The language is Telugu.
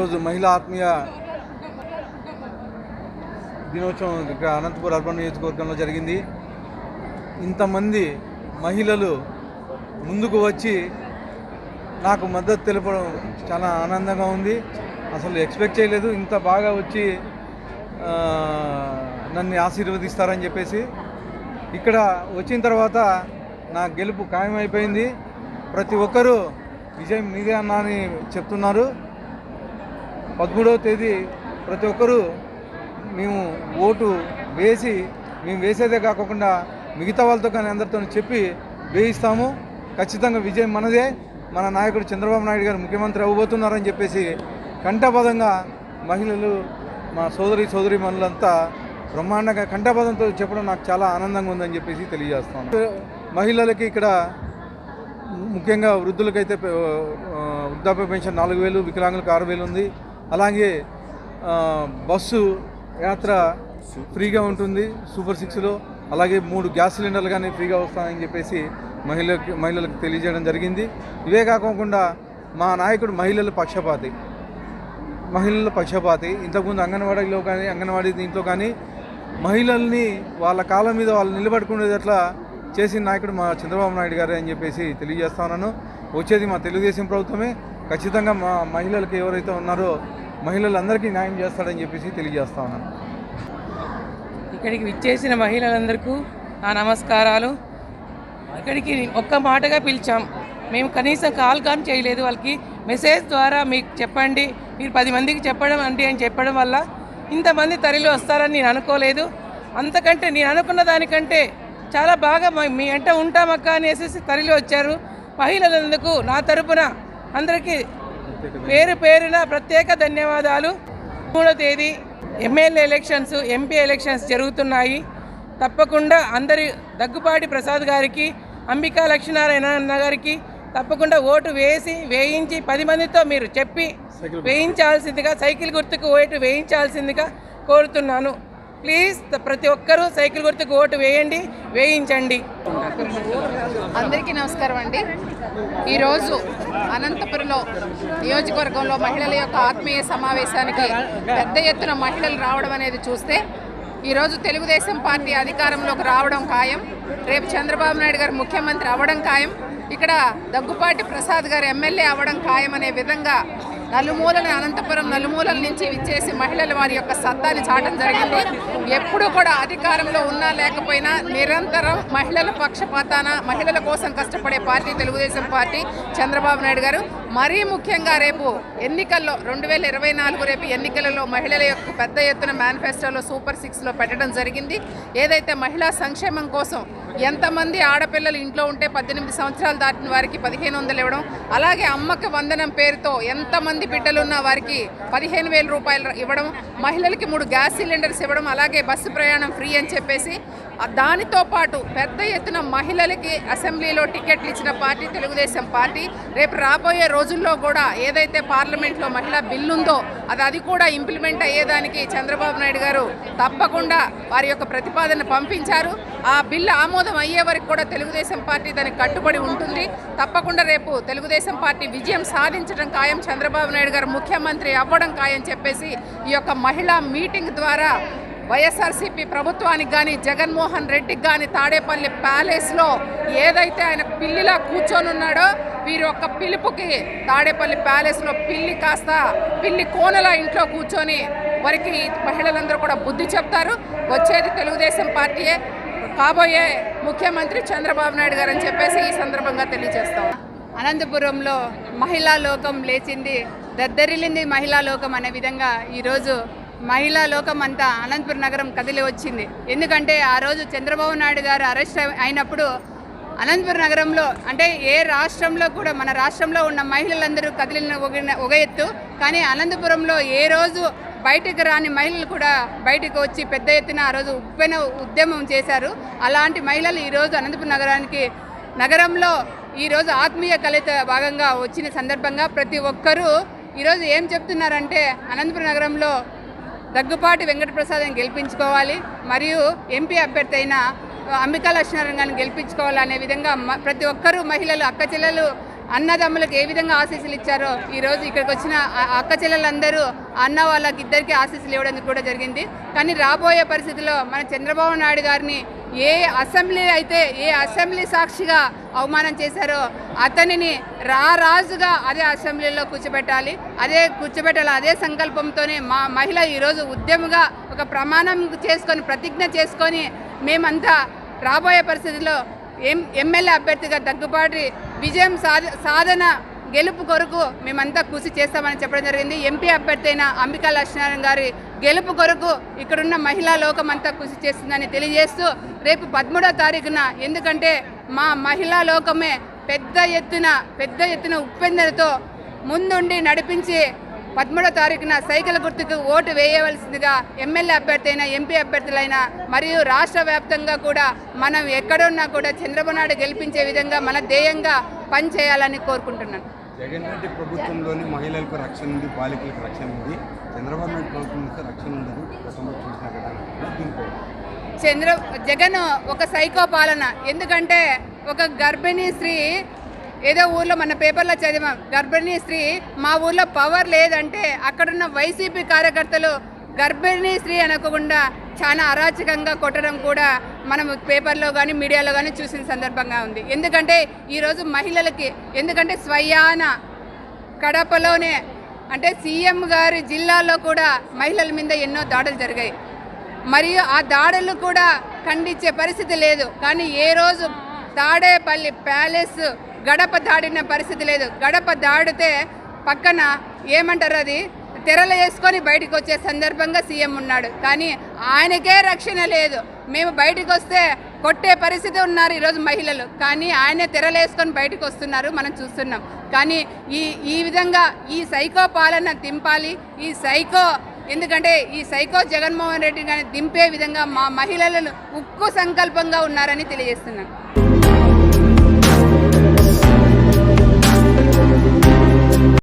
ఈరోజు మహిళా ఆత్మీయ దినోత్సవం ఇక్కడ అనంతపురం అర్బన్ నియోజకవర్గంలో జరిగింది. ఇంతమంది మహిళలు ముందుకు వచ్చి నాకు మద్దతు తెలపడం చాలా ఆనందంగా ఉంది. అసలు ఎక్స్పెక్ట్ చేయలేదు. ఇంత బాగా వచ్చి నన్ను ఆశీర్వదిస్తారని చెప్పేసి ఇక్కడ వచ్చిన తర్వాత నా గెలుపు ఖాయమైపోయింది. ప్రతి ఒక్కరూ విజయం మీదే అన్నా అని చెప్తున్నారు. పదమూడవ తేదీ ప్రతి ఒక్కరూ మేము ఓటు వేసి మేము వేసేదే కాకుండా మిగతా వాళ్ళతో కానీ అందరితో చెప్పి వేయిస్తాము. ఖచ్చితంగా విజయం మనదే. మన నాయకుడు చంద్రబాబు నాయుడు గారు ముఖ్యమంత్రి అవ్వబోతున్నారని చెప్పేసి కంఠపదంగా మహిళలు మా సోదరి సోదరి మనులంతా బ్రహ్మాండంగా కంఠపదంతో చెప్పడం నాకు చాలా ఆనందంగా ఉందని చెప్పేసి తెలియజేస్తాను. మహిళలకి ఇక్కడ ముఖ్యంగా వృద్ధులకైతే వృద్ధాప్య పెన్షన్ నాలుగు వేలు వికలాంగులకు ఆరు వేలు ఉంది. అలాగే బస్సు యాత్ర ఫ్రీగా ఉంటుంది సూపర్ సిక్స్లో. అలాగే మూడు గ్యాస్ సిలిండర్లు కానీ ఫ్రీగా వస్తాయని చెప్పేసి మహిళలకు మహిళలకు తెలియజేయడం జరిగింది. ఇవే కాకుండా మా నాయకుడు మహిళల పక్షపాతి. మహిళల పక్షపాతి. ఇంతకుముందు అంగన్వాడీలో కానీ అంగన్వాడీ దీంట్లో కానీ మహిళల్ని వాళ్ళ కాళ్ళ మీద వాళ్ళు నిలబడుకునేటట్లా చేసిన నాయకుడు మా చంద్రబాబు నాయుడు గారే అని చెప్పేసి తెలియజేస్తా ఉన్నాను. వచ్చేది మా తెలుగుదేశం ప్రభుత్వమే. ఖచ్చితంగా మా మహిళలకు ఎవరైతే ఉన్నారో మహిళలందరికీ న్యాయం చేస్తాడని చెప్పేసి తెలియజేస్తా ఉన్నాను. ఇక్కడికి విచ్చేసిన మహిళలందరికీ నా నమస్కారాలు. ఇక్కడికి ఒక్క మాటగా పిలిచాం. మేము కనీసం కాల్ కాన్ చేయలేదు. వాళ్ళకి మెసేజ్ ద్వారా మీకు చెప్పండి. మీరు పది మందికి చెప్పడం అంటే అని చెప్పడం వల్ల ఇంతమంది తరలి వస్తారని నేను అనుకోలేదు. అంతకంటే నేను అనుకున్న దానికంటే చాలా బాగా మీ వెంట ఉంటామక్క అనేసి తరలి వచ్చారు. మహిళలందుకు నా తరపున అందరికీ పేరు పేరున ప్రత్యేక ధన్యవాదాలు. మూడో తేదీ ఎమ్మెల్యే ఎలక్షన్స్ ఎంపీ ఎలక్షన్స్ జరుగుతున్నాయి. తప్పకుండా అందరి దగ్గుపాటి ప్రసాద్ గారికి అంబికా లక్ష్మీనారాయణ గారికి తప్పకుండా ఓటు వేసి వేయించి పది మందితో మీరు చెప్పి వేయించాల్సిందిగా సైకిల్ గుర్తుకు ఓటు వేయించాల్సిందిగా కోరుతున్నాను. ప్లీజ్ ప్రతి ఒక్కరూ సైకిల్ గుర్తుకు ఓటు వేయండి వేయించండి. అందరికీ నమస్కారం అండి. ఈరోజు అనంతపురంలో నియోజకవర్గంలో మహిళల యొక్క ఆత్మీయ సమావేశానికి పెద్ద ఎత్తున మహిళలు రావడం అనేది చూస్తే ఈరోజు తెలుగుదేశం పార్టీ అధికారంలోకి రావడం ఖాయం. రేపు చంద్రబాబు నాయుడు గారు ముఖ్యమంత్రి అవ్వడం ఖాయం. ఇక్కడ దగ్గుపాటి ప్రసాద్ గారు ఎమ్మెల్యే అవ్వడం ఖాయం అనే విధంగా నలుమూలల అనంతపురం నలుమూలల నుంచి విచ్చేసి మహిళలు వారి యొక్క సత్తాని చాటం జరిగింది. ఎప్పుడు కూడా అధికారంలో ఉన్నా లేకపోయినా నిరంతరం మహిళల పక్షపాతాన మహిళల కోసం కష్టపడే పార్టీ తెలుగుదేశం పార్టీ చంద్రబాబు నాయుడు గారు. మరీ ముఖ్యంగా రేపు ఎన్నికల్లో రెండు వేల ఇరవై నాలుగు రేపు ఎన్నికలలో మహిళల యొక్క పెద్ద ఎత్తున మేనిఫెస్టోలో సూపర్ సిక్స్లో పెట్టడం జరిగింది. ఏదైతే మహిళా సంక్షేమం కోసం ఎంతమంది ఆడపిల్లలు ఇంట్లో ఉంటే పద్దెనిమిది సంవత్సరాలు దాటిన వారికి పదిహేను వందలు ఇవ్వడం అలాగే అమ్మకి వందనం పేరుతో ఎంతమంది బిడ్డలున్న వారికి పదిహేను వేల రూపాయలు ఇవ్వడం మహిళలకి మూడు గ్యాస్ సిలిండర్స్ ఇవ్వడం అలాగే బస్సు ప్రయాణం ఫ్రీ అని చెప్పేసి దానితో పాటు పెద్ద ఎత్తున మహిళలకి అసెంబ్లీలో టికెట్లు ఇచ్చిన పార్టీ తెలుగుదేశం పార్టీ రేపు రాబోయే రోజుల్లో కూడా ఏదైతే పార్లమెంట్లో మహిళా బిల్లు ఉందో అది అది కూడా ఇంప్లిమెంట్ అయ్యేదానికి చంద్రబాబు నాయుడు గారు తప్పకుండా వారి యొక్క ప్రతిపాదన పంపించారు. ఆ బిల్లు ఆమోదం అయ్యే వరకు కూడా తెలుగుదేశం పార్టీ దానికి కట్టుబడి ఉంటుంది. తప్పకుండా రేపు తెలుగుదేశం పార్టీ విజయం సాధించడం ఖాయం చంద్రబాబు నాయుడు గారు ముఖ్యమంత్రి అవ్వడం ఖాయం చెప్పేసి ఈ యొక్క మహిళా మీటింగ్ ద్వారా వైఎస్ఆర్సీపీ ప్రభుత్వానికి కానీ జగన్మోహన్ రెడ్డికి కానీ తాడేపల్లి ప్యాలెస్లో ఏదైతే ఆయన పిల్లిలా కూర్చొని ఉన్నాడో వీరి యొక్క పిలుపుకి తాడేపల్లి ప్యాలెస్లో పిల్లి కాస్త పిల్లి కోనలా ఇంట్లో కూర్చొని వారికి మహిళలందరూ కూడా బుద్ధి చెప్తారు. వచ్చేది తెలుగుదేశం పార్టీయే. కాబోయే ముఖ్యమంత్రి చంద్రబాబు నాయుడు గారు అని చెప్పేసి ఈ సందర్భంగా తెలియజేస్తాం. అనంతపురంలో మహిళా లోకం లేచింది. దద్దరిల్లింది మహిళా లోకం అనే విధంగా ఈరోజు మహిళా లోకం అంతా అనంతపురం నగరం కదిలి వచ్చింది. ఎందుకంటే ఆ రోజు చంద్రబాబు నాయుడు గారు అరెస్ట్ అయినప్పుడు అనంతపురం నగరంలో అంటే ఏ రాష్ట్రంలో కూడా మన రాష్ట్రంలో ఉన్న మహిళలందరూ కదిలిన ఒక- ఎత్తు. కానీ అనంతపురంలో ఏ రోజు బయటకు రాని మహిళలు కూడా బయటకు వచ్చి పెద్ద ఎత్తున ఆ రోజు ఉప్పెన ఉద్యమం చేశారు. అలాంటి మహిళలు ఈరోజు అనంతపురం నగరానికి నగరంలో ఈరోజు ఆత్మీయ కలయిత భాగంగా వచ్చిన సందర్భంగా ప్రతి ఒక్కరూ ఈరోజు ఏం చెప్తున్నారంటే అనంతపురం నగరంలో దగ్గుపాటి వెంకటప్రసాద్ని గెలిపించుకోవాలి మరియు ఎంపీ అభ్యర్థి అయిన అంబికా లక్ష్మీనారాయణ గారిని విధంగా మ- ప్రతి ఒక్కరూ మహిళలు అక్క చెల్లెలు అన్నదమ్ములకు ఏ విధంగా ఆశీస్సులు ఇచ్చారో ఈరోజు ఇక్కడికి వచ్చిన ఆ అక్క చెల్లెలందరూ అన్న వాళ్ళకి ఇద్దరికి ఆశీస్సులు ఇవ్వడం కూడా జరిగింది. కానీ రాబోయే పరిస్థితిలో మన చంద్రబాబు నాయుడు గారిని ఏ అసెంబ్లీ అయితే ఏ అసెంబ్లీ సాక్షిగా అవమానం చేశారో అతనిని రారాజుగా అదే అసెంబ్లీలో కూర్చోబెట్టాలి. అదే కూర్చోబెట్టాలి అదే సంకల్పంతోనే మా మహిళ ఈరోజు ఉద్యమంగా ఒక ప్రమాణం చేసుకొని ప్రతిజ్ఞ చేసుకొని మేమంతా రాబోయే పరిస్థితిలో ఎం ఎమ్మెల్యే అభ్యర్థిగా దగ్గుబాటి విజయం సాధ సాధన గెలుపు కొరకు మేమంతా కృషి చేస్తామని చెప్పడం జరిగింది. ఎంపీ అభ్యర్థి అయిన అంబికా లక్ష్మీనారాయణ గారి గెలుపు కొరకు ఇక్కడున్న మహిళా లోకం అంతా కృషి చేస్తుందని తెలియజేస్తూ రేపు పదమూడో తారీఖున ఎందుకంటే మా మహిళా లోకమే పెద్ద ఎత్తున పెద్ద ఎత్తున ఉప్పెందలతో ముందుండి నడిపించి పదమూడో తారీఖున సైకిల్ గుర్తుకు ఓటు వేయవలసిందిగా ఎమ్మెల్యే అభ్యర్థి అయిన ఎంపీ అభ్యర్థులైన మరియు రాష్ట్ర వ్యాప్తంగా కూడా మనం ఎక్కడున్నా కూడా చంద్రబాబు నాయుడు గెలిపించే విధంగా మన ధ్యేయంగా పనిచేయాలని కోరుకుంటున్నాను. జగన్ రెడ్డి ప్రభుత్వంలోని మహిళలకు రక్షణ ఉంది బాలికలకు రక్షణ ఉంది. చంద్రబాబు నాయుడు ప్రభుత్వంలో రక్షణ ఉండదు. గతంలో చూసిన చంద్ర జగన్ ఒక సైకో పాలన. ఎందుకంటే ఒక గర్భిణీ స్త్రీ ఏదో ఊర్లో మన పేపర్లో చదివాం గర్భిణీ స్త్రీ మా ఊర్లో పవర్ లేదంటే అక్కడున్న వైసీపీ కార్యకర్తలు గర్భిణీ స్త్రీ అనకుండా చాలా అరాచకంగా కొట్టడం కూడా మనం పేపర్లో కానీ మీడియాలో కానీ చూసిన సందర్భంగా ఉంది. ఎందుకంటే ఈరోజు మహిళలకి ఎందుకంటే స్వయాన కడపలోనే అంటే సీఎం గారి జిల్లాలో కూడా మహిళల మీద ఎన్నో దాడులు జరిగాయి. మరియు ఆ దాడులు కూడా ఖండించే పరిస్థితి లేదు. కానీ ఏ రోజు తాడేపల్లి ప్యాలెస్ గడప దాడిన పరిస్థితి లేదు. గడప దాడితే పక్కన ఏమంటారు అది? తెరలు వేసుకొని బయటకు వచ్చే సందర్భంగా సీఎం ఉన్నాడు. కానీ ఆయనకే రక్షణ లేదు. మేము బయటకు వస్తే కొట్టే పరిస్థితి ఉన్నారు ఈరోజు మహిళలు. కానీ ఆయన తెరలు వేసుకొని బయటకు వస్తున్నారు మనం చూస్తున్నాం. కానీ ఈ ఈ విధంగా ఈ సైకో పాలన దింపాలి. ఈ సైకో ఎందుకంటే ఈ సైకో జగన్మోహన్ రెడ్డి గారిని దింపే విధంగా మా మహిళలను ఉక్కు సంకల్పంగా ఉన్నారని తెలియజేస్తున్నాను